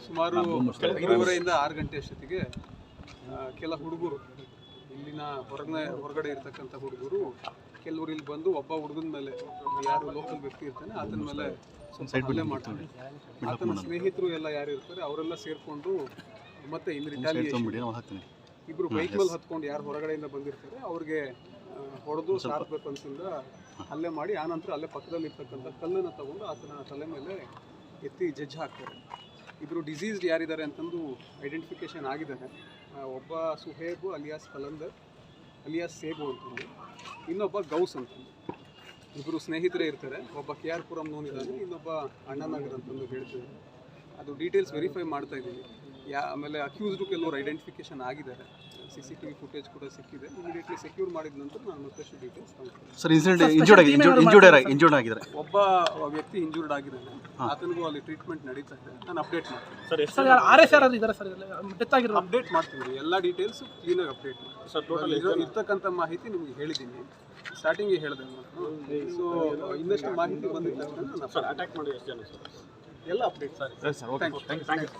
ಸುಮಾರು ಐದೂವರೆಯಿಂದ ಆರು ಗಂಟೆ ಅಷ್ಟೊತ್ತಿಗೆ ಕೆಲ ಹುಡುಗರು ಇಲ್ಲಿನ ಹೊರಗಡೆ ಹೊರಗಡೆ ಇರ್ತಕ್ಕಂಥ ಹುಡುಗರು ಕೆಲವರು ಇಲ್ಲಿ ಬಂದು ಒಬ್ಬ ಹುಡುಗನ ಮೇಲೆ ಯಾರು ಲೋಕಲ್ ವ್ಯಕ್ತಿ ಇರ್ತಾನೆ ಅದನ್ನ ಮೇಲೆ ಹಲ್ಲೆ ಮಾಡ್ತಾರೆ ಆತನ ಸ್ನೇಹಿತರು ಎಲ್ಲ ಯಾರು ಇರ್ತಾರೆ ಅವರೆಲ್ಲ ಸೇರಿಕೊಂಡು ಮತ್ತೆ ಇನ್ ರಿಟಾಲಿಯೇಷನ್ ಇಬ್ರು ಬೈಕ್ ಮೇಲೆ ಹತ್ಕೊಂಡು ಯಾರು ಹೊರಗಡೆಯಿಂದ ಬಂದಿರ್ತಾರೆ ಅವ್ರಿಗೆ ಹೊಡೆದು ಸಾರ್ಬೇಕು ಅನ್ಸಿಂದ ಹಲ್ಲೆ ಮಾಡಿ ಆನಂತರ ಅಲ್ಲೇ ಪಕ್ಕದಲ್ಲಿ ಇರ್ತಕ್ಕಂಥ ಕಲ್ಲನ್ನು ತಗೊಂಡು ಆತನ ತಲೆ ಮೇಲೆ ಎತ್ತಿ ಜಜ್ಜ್ ಹಾಕ್ತಾರೆ. ಇಬ್ಬರು ಡಿಸೀಸ್ಡ್ ಯಾರಿದ್ದಾರೆ ಅಂತಂದು ಐಡೆಂಟಿಫಿಕೇಶನ್ ಆಗಿದ್ದಾರೆ ಒಬ್ಬ ಸುಹೇಬು ಅಲಿಯಾಸ್ ಕಲಂದರ್, ಅಲಿಯಾಸ್ ಸೇಬು ಅಂತಂದು. ಇನ್ನೊಬ್ಬ ಗೌಸ್ ಅಂತಂದು. ಇಬ್ಬರು ಸ್ನೇಹಿತರೇ ಇರ್ತಾರೆ. ಒಬ್ಬ ಕೆ ಆರ್ ಪುರಂ ನೋನಿದ್ದಾನೆ ಇನ್ನೊಬ್ಬ ಅಣ್ಣನಾಗರ್ ಅಂತಂದು ಹೇಳ್ತಿದ್ದಾರೆ. ಅದು ಡೀಟೇಲ್ಸ್ ವೆರಿಫೈ ಮಾಡ್ತಾ ಇದ್ದೀವಿ ಯಾ ಆಮೇಲೆ ಅಕ್ಯೂಸ್ಡ್ ಕೆಲವರು ಐಡೆಂಟಿಫಿಕೇಶನ್ ಆಗಿದ್ದಾರೆ. C C T V footage ಕೂಡ ಸಿಕ್ಕಿದೆ. ಇಮಿಡಿಯೇಟ್ಲಿ ಸೆಕ್ಯೂರ್ ಮಾಡಿದ ನಂತರ ನಾನು ಮತ್ತಷ್ಟು ಡೀಟೇಲ್ಸ್ ಸರ್ ಇನ್ಸಿಡೆಂಟ್ ಇಂಜೂರ್ಡ್ ಆಗಿ ಇಂಜೂರ್ಡ್ ಇಂಜೂರ್ಡ್ ಆಗಿದ್ದಾರೆ. ಒಬ್ಬ ವ್ಯಕ್ತಿ ಇಂಜೂರ್ಡ್ ಆಗಿದ್ದಾನೆ. ಆತನಿಗೂ ಅಲ್ಲಿ ಟ್ರೀಟ್ಮೆಂಟ್ ನಡೀತಾ ಇದೆ. ನಾನು ಅಪ್ಡೇಟ್ ಮಾಡ್ತೀನಿ. ಸರ್ ಆರ್ ಎಸ್ ಆರ್ ಇದ್ದಾರೆ ಸರ್ ಡೆತ್ ಆಗಿರೋ ಅಪ್ಡೇಟ್ ಮಾಡ್ತೀನಿ ಎಲ್ಲ ಡೀಟೇಲ್ಸ್ ಕ್ಲೀನಾಗಿ ಅಪ್ಡೇಟ್ ಮಾಡ್ತೀನಿ. ಸರ್ ಟೋಟಲ್ ಇರ್ತಕ್ಕಂಥ ಮಾಹಿತಿ ನಿಮಗೆ ಹೇಳಿದ್ದೀನಿ. ಸ್ಟಾರ್ಟಿಂಗ್ ಹೇಳಿದೆ ಸೊ ಇನ್ನಷ್ಟು ಮಾಹಿತಿ ಬಂದಿದ್ದ ತಕ್ಷಣ ನಾನು ಅಟ್ಯಾಕ್ ಮಾಡಿ ಎಷ್ಟು ಜನ ಸರ್ ಎಲ್ಲ ಅಪ್ಡೇಟ್ ಸರ್ ಥ್ಯಾಂಕ್ ಯು